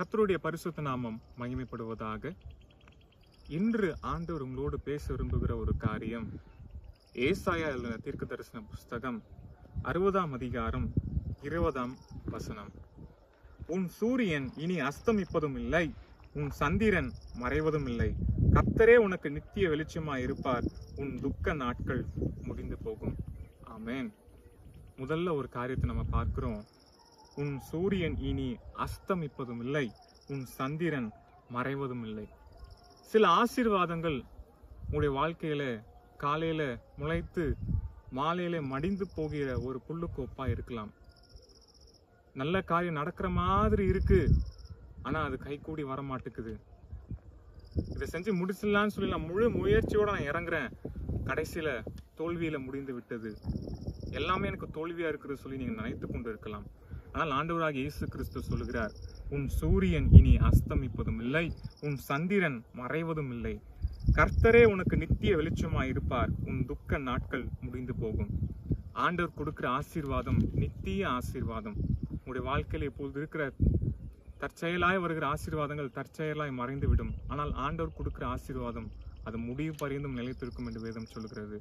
கத்தருடைய பரிசுத்த நாமம் மகிமைப்படுவதாக இன்று ஆண்டவர் உங்களோடு பேச விரும்புகிற ஒரு காரியம். ஏசாயா எழுதின தீர்க்க தரிசன புஸ்தகம் அறுபதாம் அதிகாரம் இருபதாம் வசனம். உன் சூரியன் இனி அஸ்தமிப்பதும் இல்லை உன் சந்திரன் மறைவதும் இல்லை. கத்தரே உனக்கு நித்திய வெளிச்சமாய் இருப்பார் உன் துக்க நாட்கள் முடிந்து போகும். ஆமேன். முதல்ல ஒரு காரியத்தை நம்ம பார்க்கிறோம். உன் சூரியன் இனி அஸ்தமிப்பதும் இல்லை உன் சந்திரன் மறைவதும் இல்லை சில ஆசீர்வாதங்கள் உங்களுடைய வாழ்க்கையில காலையில முளைத்து மாலையில மடிந்து போகிற ஒரு புல்லுக்கோப்பாக இருக்கலாம். நல்ல காரியம் நடக்கிற மாதிரி இருக்கு ஆனா அது கைகூடி வர மாட்டேங்குது இதை செஞ்சு முடிச்சிடலாம்னு சொல்லி நான் முழு முயற்சியோட நான் இறங்குறேன். கடைசியில் தோல்வியில முடிந்து விட்டது. எல்லாமே எனக்கு தோல்வியா இருக்கிறது சொல்லி நீங்க நினைத்து கொண்டு இருக்கலாம் ஆனால் ஆண்டவராக இயேசு கிறிஸ்து சொல்கிறார் உன் சூரியன் இனி அஸ்தமிப்பதும் இல்லை உன் சந்திரன் மறைவதும் இல்லை கர்த்தரே உனக்கு நித்திய வெளிச்சமாய் இருப்பார் உன் துக்க நாட்கள் முடிந்து போகும். ஆண்டவர் கொடுக்கிற ஆசீர்வாதம் நித்திய ஆசீர்வாதம். உங்களுடைய வாழ்க்கையில் இப்பொழுது இருக்கிற தற்செயலாய் வருகிற ஆசீர்வாதங்கள் தற்செயலாய் மறைந்துவிடும். ஆனால் ஆண்டவர் கொடுக்கிற ஆசீர்வாதம் அது முடிவு பரிந்தும் நிலைத்திருக்கும் என்று வேதம் சொல்கிறது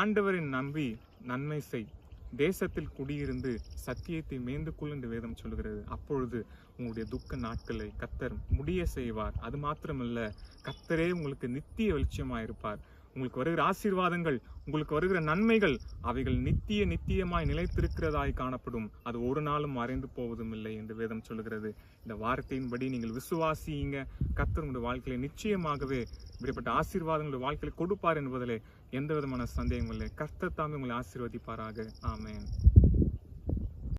ஆண்டவரின் நம்பி நன்மை செய். தேசத்தில் குடியிருந்து சத்தியத்தை மேய்ந்து கொள் என்று வேதம் சொல்கிறது அப்பொழுது உங்களுடைய துக்க நாட்களை கத்தர் முடிய செய்வார். அது மாத்திரமல்ல கத்தரே உங்களுக்கு நித்திய வெளிச்சமாயிருப்பார். உங்களுக்கு வருகிற ஆசீர்வாதங்கள் உங்களுக்கு வருகிற நன்மைகள் அவைகள் நித்திய நித்தியமாய் நிலைத்திருக்கிறதாய் காணப்படும். அது ஒரு நாளும் மறைந்து போவதும் இல்லை என்று வேதம் சொல்கிறது இந்த வார்த்தையின்படி நீங்கள் விசுவாசியுங்க. கத்தர் உங்களுடைய வாழ்க்கையில நிச்சயமாகவே இப்படிப்பட்ட ஆசீர்வாதங்கள் வாழ்க்கையில் கொடுப்பார் என்பதில் எந்த விதமான சந்தேகமும் இல்லை. கர்த்தத்தாமே உங்களை ஆசீர்வதிப்பாராக. ஆமேன்.